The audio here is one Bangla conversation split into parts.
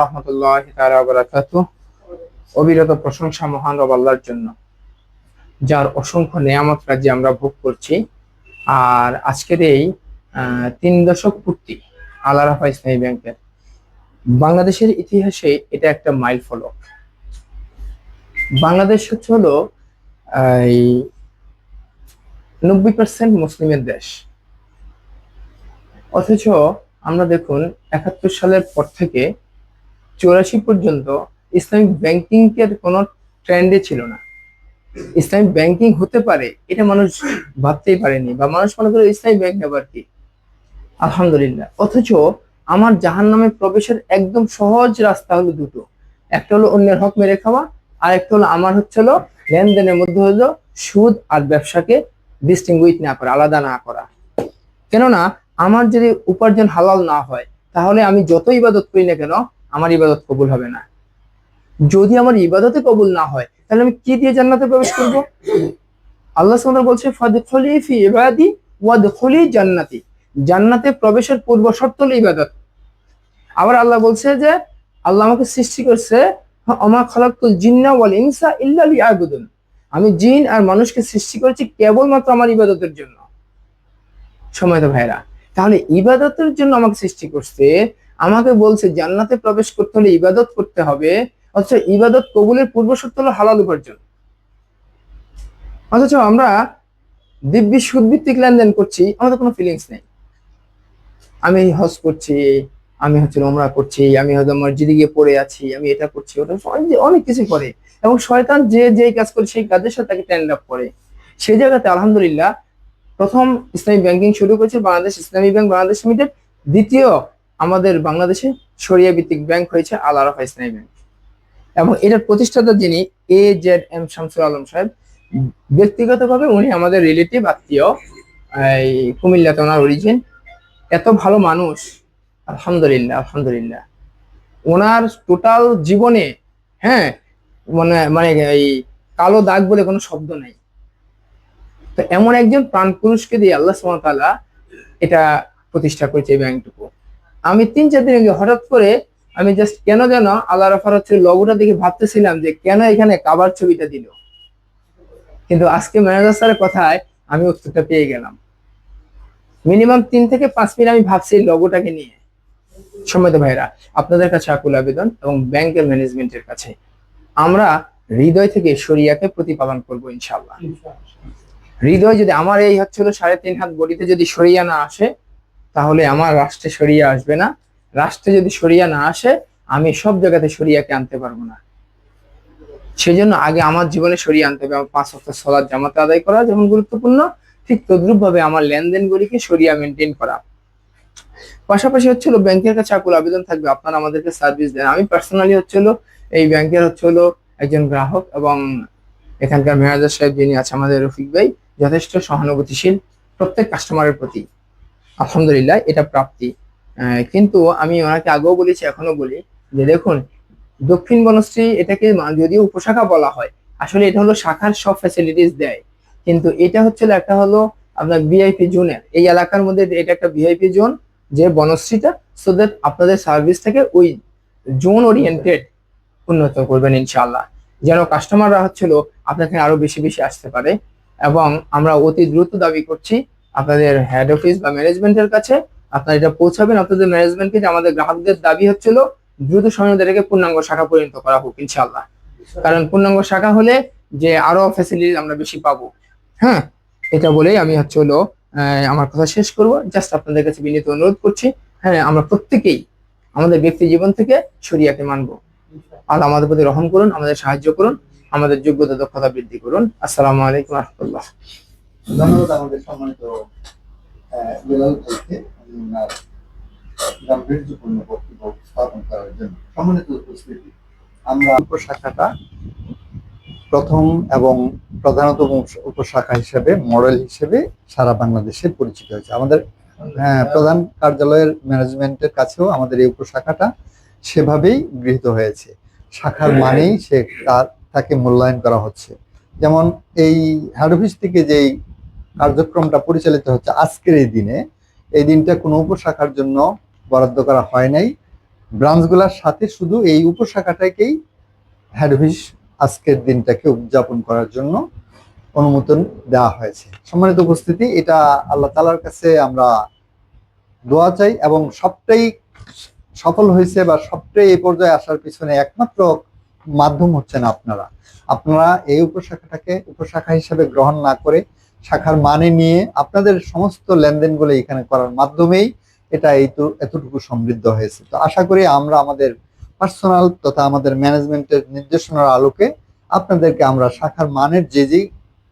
রহমতুল্লাহ অবিরত প্রশংসা মহান রব আল্লাহর জন্য, যার অসংখ্য নেয়ামত রাজ্যে আমরা ভোগ করছি। আর আজকের এই তিন দশক পূর্তি ইসলামী ব্যাংকের, বাংলাদেশের ইতিহাসে এটা একটা মাইল ফলক। বাংলাদেশ হচ্ছে হলো, এই, নব্বই পার্সেন্ট মুসলিমের দেশ। অথচ আমরা দেখুন, একাত্তর সালের পর থেকে চৌরাশি পর্যন্ত ইসলামিক ব্যাংকিং এর কোনো ট্রেন্ডে ছিল না। ইসলামিক ব্যাংকিং হতে পারে, এটা মানুষ ভাবতেই পারেনি বা মানুষ মনে করে ইসলামিক ব্যাংক আবার কি? আলহামদুলিল্লাহ। অথচ আমার জাহান নামে প্রবেশের একদম সহজ রাস্তা হলো দুটো। একটা হলো অন্যের হক মেরে খাওয়া, আর একটা হলো আমার হচ্ছে হলো লেনদেনের মধ্যে হলো সুদ আর ব্যবসাকে ডিস্টিংগুইট না করা, আলাদা না করা। কেননা, আমার যদি উপার্জন হালাল না হয়, তাহলে আমি যত ইবাদত করি না কেন আমার ইবাদত কবুল হবে না। যদি আমার ইবাদতে কবুল না হয়, তাহলে আমি কি দিয়ে জান্নাতে প্রবেশ করব? আল্লাহ সুবহানাহু বলছে ইবাদি ওয়াদখুলি জান্নাতি। জান্নাতে প্রবেশের পূর্ব শর্ত হলো ইবাদত। আবার আল্লাহ বলছে যে, আল্লাহ আমাকে সৃষ্টি করছে আমা খালাকুল জিন্না ওয়াল ইনসা ইল্লা লিয়াবুদুন। আমি জিন আর মানুষকে সৃষ্টি করেছি কেবলমাত্র আমার ইবাদতের জন্য। সময় তো ভাইরা তাহলে ইবাদতের জন্য আমাকে সৃষ্টি করছে আমাকে বলছে, জান্নাতে প্রবেশ করতে হলে ইবাদত করতে হবে, অথচ ইবাদত কবুলের পূর্ব শর্ত হলো হালাল উপার্জন। অথচ আমরা দিব্যি সুদভিত্তিক লেনদেন করছি, আমাদের কোনো ফিলিংস নেই। আমি হজ করছি, আমি হচ্ছে ওমরা করছি, আমি হয়তো মসজিদে গিয়ে পড়ে আছি, আমি এটা করছি, ওটা অনেক কিছু করে। এবং শয়তান যে যে কাজ করে, সেই কাজের সাথে তাকে ট্যান্ড আপ করে। সেই জায়গাতে আলহামদুলিল্লাহ প্রথম ইসলামী ব্যাংকিং শুরু করেছে বাংলাদেশ ইসলামী ব্যাংক বাংলাদেশ লিমিটেড দ্বিতীয় আমাদের বাংলাদেশে সরিয়া ভিত্তিক ব্যাংক হয়েছে আল আরাফা ইসলামী ব্যাংক। এবং এটার প্রতিষ্ঠাতা যিনি A Z M Shamsul Alam Saheb, ব্যক্তিগতভাবে উনি আমাদের রিলেটিভ আত্মীয়, এই কুমিল্লাতে ওনার অরিজিন এত ভালো মানুষ, আলহামদুলিল্লাহ আলহামদুলিল্লাহ। ওনার টোটাল জীবনে হ্যাঁ মানে মানে এই কালো দাগ বলে কোনো শব্দ নাই। তো এমন একজন প্রাণ পুরুষকে দিয়ে আল্লাহ সুমতালা এটা প্রতিষ্ঠা করেছে এই ব্যাংকটুকু। আমি তিন চার দিন আগে হঠাৎ করে আমি জাস্ট কেন যেন আল্লাহ রাফার হচ্ছে লোগোটা দেখে ভাবতেছিলাম যে কেন এখানে কাবার ছবিটা দিল। কিন্তু আজকে ম্যানেজার স্যারের কথায় আমি উত্তরটা পেয়ে গেলাম। মিনিমাম তিন থেকে পাঁচ মিনিট আমি ভাবছি লোগোটাকে নিয়ে। সম্মত ভাইরা আপনাদের কাছে আকুল আবেদন এবং ব্যাংকের ম্যানেজমেন্টের কাছে। আমরা হৃদয় থেকে শরিয়াকে প্রতিপালন করব ইনশাল্লাহ হৃদয় যদি আমার এই হচ্ছিল সাড়ে তিন হাত বডিতে যদি সরিয়া না আসে তাহলে আমার রাষ্ট্রে সরিয়া আসবে না। রাষ্ট্রে যদি সরিয়া না আসে, আমি সব জায়গাতে সরিয়াকে আনতে পারব না। সেই জন্য আগে আমার জীবনে সরিয়ে আনতে হবে। আমার পাঁচ সপ্তাহ সলাদ জামাতে আদায় করা যেমন গুরুত্বপূর্ণ, ঠিক তদ্রুপ ভাবে আমার লেনদেনগুলিকে সরিয়া মেনটেন করা। পাশাপাশি হচ্ছিল ব্যাংকের কাছে আকুল আবেদন থাকবে। আপনারা আমাদেরকে সার্ভিস দেন। আমি পার্সোনালি হচ্ছিল এই ব্যাংকের হচ্ছিল একজন গ্রাহক এবং এখানকার ম্যানেজার সাহেব যিনি আছে আমাদের রফিক ভাই, যথেষ্ট সহানুভূতিশীল প্রত্যেক কাস্টমারের প্রতি। আলহামদুলিল্লাহ, এটা প্রাপ্তি। কিন্তু আমি ওনাকে আগেও বলেছি এখনও বলি যে দেখুন, দক্ষিণ বনশ্রী এটাকে যদিও উপশাখা বলা হয়, আসলে এটা হলো শাখার সব ফ্যাসিলিটিস দেয়। কিন্তু এটা হচ্ছে একটা হলো আপনার ভিআইপি জোনের এই এলাকার মধ্যে এটা একটা ভিআইপি জোন যে বনশ্রীটা সো দ্যাট আপনাদের সার্ভিসটাকে ওই জোন ওরিয়েন্টেড উন্নত করবেন ইনশাআল্লাহ। যেন কাস্টমাররা হচ্ছিল আপনাকে আরও বেশি বেশি আসতে পারে। এবং আমরা অতি দ্রুত দাবি করছি আপনাদের হেড অফিস বা ম্যানেজমেন্টের কাছে আপনারা এটা পৌঁছাবেন। আপনাদের ম্যানেজমেন্টকে যে আমাদের গ্রাহকদের দাবি হচ্ছিল, দ্রুত সময় এটাকে পূর্ণাঙ্গ শাখা পরিণত করা হোক, ইনশাআল্লাহ। কারণ পূর্ণাঙ্গ শাখা হলে যে আরও ফ্যাসিলিটি আমরা বেশি পাবো। হ্যাঁ এটা বলেই আমি হচ্ছে হলো আমার কথা শেষ করব। জাস্ট আপনাদের কাছে বিনীত অনুরোধ করছি। হ্যাঁ আমরা প্রত্যেকেই আমাদের ব্যক্তি জীবন থেকে শরিয়াকে মানবো। আল্লাহ আমাদের প্রতি রহম করুন, আমাদের সাহায্য করুন, আমাদের যোগ্যতা, দক্ষতা বৃদ্ধি করুন। আসসালামু আলাইকুম রহমতুল্লাহ। ধন্যবাদ আমাদের সম্মানিত বেলাল ভাইকে ওনার গাম্ভীর্যপূর্ণ বক্তব্য স্থাপন করার জন্য। সম্মানিত উপস্থিতি আমরা উপশাখাটা প্রথম এবং প্রধানত উপশাখা হিসেবে মডেল হিসেবে সারা বাংলাদেশে পরিচিত হয়েছে। আমাদের হ্যাঁ, প্রধান কার্যালয়ের ম্যানেজমেন্টের কাছেও আমাদের এই উপশাখাটা সেভাবেই গৃহীত হয়েছে। শাখার মানেই সে তার তাকে মূল্যায়ন করা হচ্ছে। যেমন এই হেড অফিস থেকে যেই কার্যক্রমটা পরিচালিত হচ্ছে আজকের এই দিনে। এই দিনটা কোনো উপশাখার জন্য বরাদ্দ করা হয় নাই। ব্রাঞ্চগুলোর সাথে শুধু এই উপশাখাটাকেই অফিস আজকের দিনটাকে উদযাপন করার জন্য অনুমোদন দেওয়া হয়েছে। সম্মানিত উপস্থিতি, এটা আল্লাহ তালার কাছে আমরা দোয়া চাই এবং সবটাই সফল হয়েছে বা সবটাই এই পর্যায়ে আসার পিছনে একমাত্র মাধ্যম হচ্ছেন আপনারা। আপনারা এই উপশাখাটাকে উপশাখা হিসেবে গ্রহণ না করে শাখার মানে নিয়ে আপনাদের সমস্ত লেনদেনগুলো এখানে করার মাধ্যমেই এটা এই তো এতটুকু সমৃদ্ধ হয়েছে। তো আশা করি আমরা আমাদের পার্সোনাল তথা আমাদের ম্যানেজমেন্টের নির্দেশনার আলোকে আপনাদেরকে আমরা শাখার মানের যে যে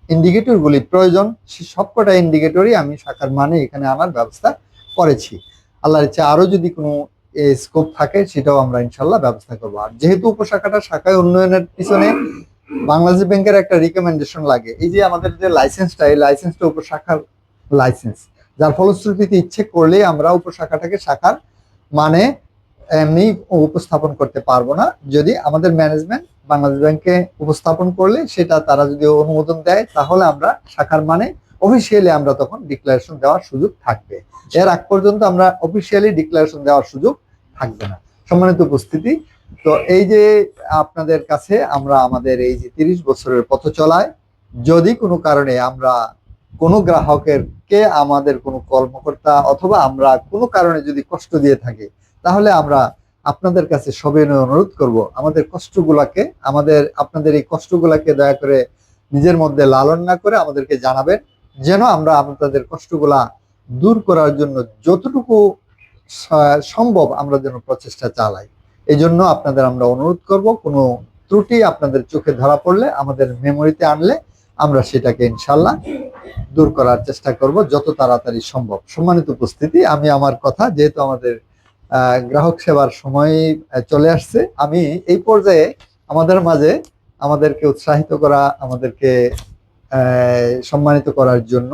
ইন্ডিকেটরগুলি প্রয়োজন, সে সবকটা ইন্ডিকেটরই আমি শাখার মানে এখানে আনার ব্যবস্থা করেছি। আল্লাহর ইচ্ছা আরও যদি কোনো স্কোপ থাকে, সেটাও আমরা ইনশাল্লাহ ব্যবস্থা করব। আর যেহেতু উপশাখাটা শাখায় উন্নয়নের পিছনে বাংলাদেশ ব্যাংকের একটা রিকমেন্ডেশন লাগে। এই যে আমাদের যে লাইসেন্সটা এই লাইসেন্সটা উপশাখার লাইসেন্স যার ফলশ্রুতিতে ইচ্ছে করলেই আমরা উপশাখাটাকে শাখার মানে এমনি উপস্থাপন করতে পারব না। যদি আমাদের ম্যানেজমেন্ট বাংলাদেশ ব্যাংকে উপস্থাপন করলে সেটা তারা যদি অনুমোদন দেয়, তাহলে আমরা শাখার মানে অফিসিয়ালি আমরা তখন ডিক্লারেশন দেওয়ার সুযোগ থাকবে। এর আগ পর্যন্ত আমরা অফিসিয়ালি ডিক্লারেশন দেওয়ার সুযোগ থাকবে না। সম্মানিত উপস্থিতি তো এই যে আপনাদের কাছে আমরা আমাদের এই যে তিরিশ বছরের পথ চলায় যদি কোনো কারণে আমরা কোনো গ্রাহকের কে আমাদের কোনো কর্মকর্তা অথবা আমরা কোনো কারণে যদি কষ্ট দিয়ে থাকি, তাহলে আমরা আপনাদের কাছে সবিনয় অনুরোধ করব, আমাদের কষ্টগুলাকে, আমাদের, আপনাদের এই কষ্টগুলাকে দয়া করে নিজের মধ্যে লালন না করে আমাদেরকে জানাবেন, যেন আমরা আপনাদের কষ্টগুলা দূর করার জন্য যতটুকু সম্ভব আমরা যেন প্রচেষ্টা চালাই। এই জন্য আপনাদের আমরা অনুরোধ করব, কোনো ত্রুটি আপনাদের চোখে ধরা পড়লে আমাদের মেমোরিতে আনলে আমরা সেটাকে ইনশাল্লাহ দূর করার চেষ্টা করব যত তাড়াতাড়ি সম্ভব। সম্মানিত উপস্থিতি, আমি আমার কথা, যেহেতু আমাদের গ্রাহক সেবার সময় চলে আসছে, আমি এই পর্যায়ে আমাদের মাঝে আমাদেরকে উৎসাহিত করা, আমাদেরকে সম্মানিত করার জন্য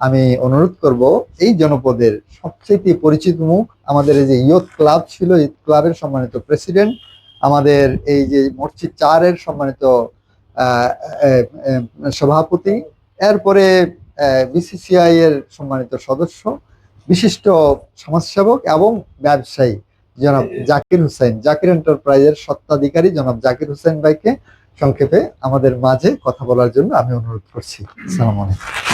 আমি অনুরোধ করব, এই জনপদের সবচেয়ে পরিচিত মুখ আমাদের এই যে ইয়ত ক্লাব ছিল ইয়ত ক্লাবের সম্মানিত প্রেসিডেন্ট, আমাদের এই যে মসজিদ চারের সম্মানিত সভাপতি, এরপরে বিসিসিআই এর সম্মানিত সদস্য, বিশিষ্ট সমাজসেবক এবং ব্যবসায়ী জনাব জাকির হুসেন। জাকির এন্টারপ্রাইজের সত্ত্বাধিকারী জনাব জাকির হুসেন ভাইকে সংক্ষেপে আমাদের মাঝে কথা বলার জন্য আমি অনুরোধ করছি। সালাম আলাইকুম।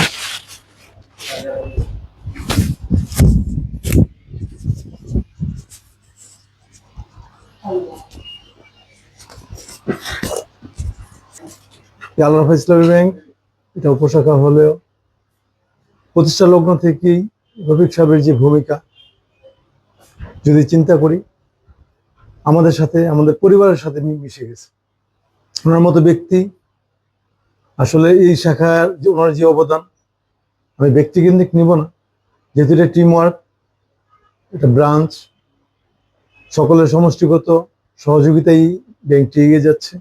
আল্লাহ ইসলামী ব্যাংক, এটা উপশাখা হলেও প্রতিষ্ঠা লগ্ন থেকেই রফিক সাহেবের যে ভূমিকা, যদি চিন্তা করি, আমাদের সাথে, আমাদের পরিবারের সাথে মিশে গেছে। ওনার মতো ব্যক্তি আসলে এই শাখার ওনার যে অবদান আমি ব্যক্তিকেন্দ্রিক নিব না। যেহেতু এটা টিম ওয়ার্ক এটা ব্রাঞ্চ সকলের সমষ্টিগত সহযোগিতাই ব্যাংকটি এগিয়ে যাচ্ছে।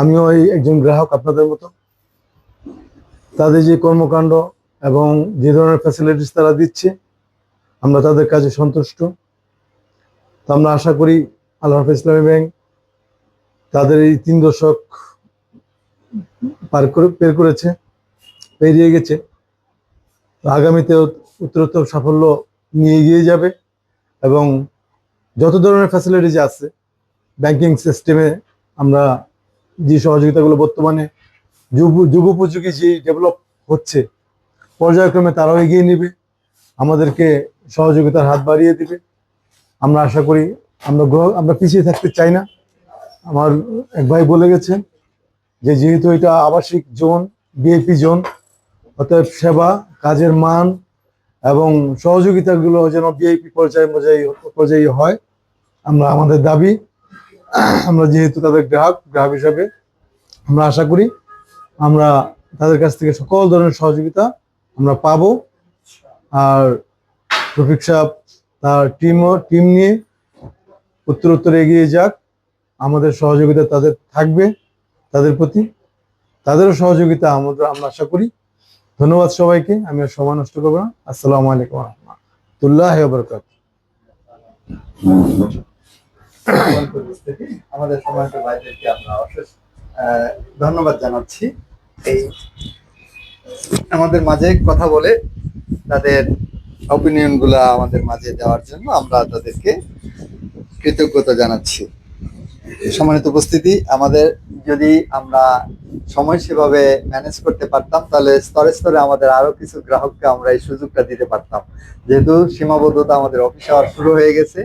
আমিও একজন গ্রাহক আপনাদের মতো। তাদের যে কর্মকাণ্ড এবং যে ধরনের ফ্যাসিলিটিস তারা দিচ্ছে, আমরা তাদের কাজে সন্তুষ্ট। তো আমরা আশা করি আল্লাহ ইসলামী ব্যাংক তাদের এই তিন দশক পার করে বের করেছে। পেরিয়ে গেছে। তো আগামীতেও উত্তরোত্তর সাফল্য নিয়ে এগিয়ে যাবে এবং যত ধরনের ফ্যাসিলিটিস আছে ব্যাংকিং সিস্টেমে আমরা যে সহযোগিতাগুলো বর্তমানে যুব যুগোপযোগী যে ডেভেলপ হচ্ছে, পর্যায়ক্রমে তারাও এগিয়ে নেবে, আমাদেরকে সহযোগিতার হাত বাড়িয়ে দিবে। আমরা আশা করি আমরা গ্রহ, আমরা পিছিয়ে থাকতে চাই না। আমার এক ভাই বলে গেছেন যে, যেহেতু এটা আবাসিক জোন বিএপি জোন অতএব সেবা, কাজের মান এবং সহযোগিতাগুলো যেন বিআইপি পর্যায়ে পর্যায়ে পর্যায়ে হয়, আমরা, আমাদের দাবি। আমরা যেহেতু তাদের গ্রাহক গ্রাহক হিসাবে আমরা আশা করি আমরা তাদের কাছ থেকে সকল ধরনের সহযোগিতা আমরা পাবো। আর রফিক সাহেব, তার টিম টিম নিয়ে উত্তর উত্তর এগিয়ে যাক। আমাদের সহযোগিতা তাদের থাকবে, তাদের প্রতি। তাদেরও সহযোগিতা আমাদের আমরা আশা করি। ধন্যবাদ সবাইকে, আমি আর সময় নষ্ট করব না। আসসালামু আলাইকুম রহমতুল্লাহ বরকাত আমাদের সম্মানিত ভাইদেরকে আমরা অশেষ ধন্যবাদ জানাচ্ছি। এই আমাদের মাঝে কথা বলে তাদের অপিনিয়নগুলা আমাদের মাঝে দেওয়ার জন্য আমরা তাদেরকে কৃতজ্ঞতা জানাচ্ছি। সম্মানিত উপস্থিতি, আমাদের যদি আমরা সময় সেভাবে ম্যানেজ করতে পারতাম, তাহলে স্তরে স্তরে আমাদের আরও কিছু গ্রাহককে আমরা এই সুযোগটা দিতে পারতাম। যেহেতু সীমাবদ্ধতা আমাদের অফিস আওয়ার শুরু হয়ে গেছে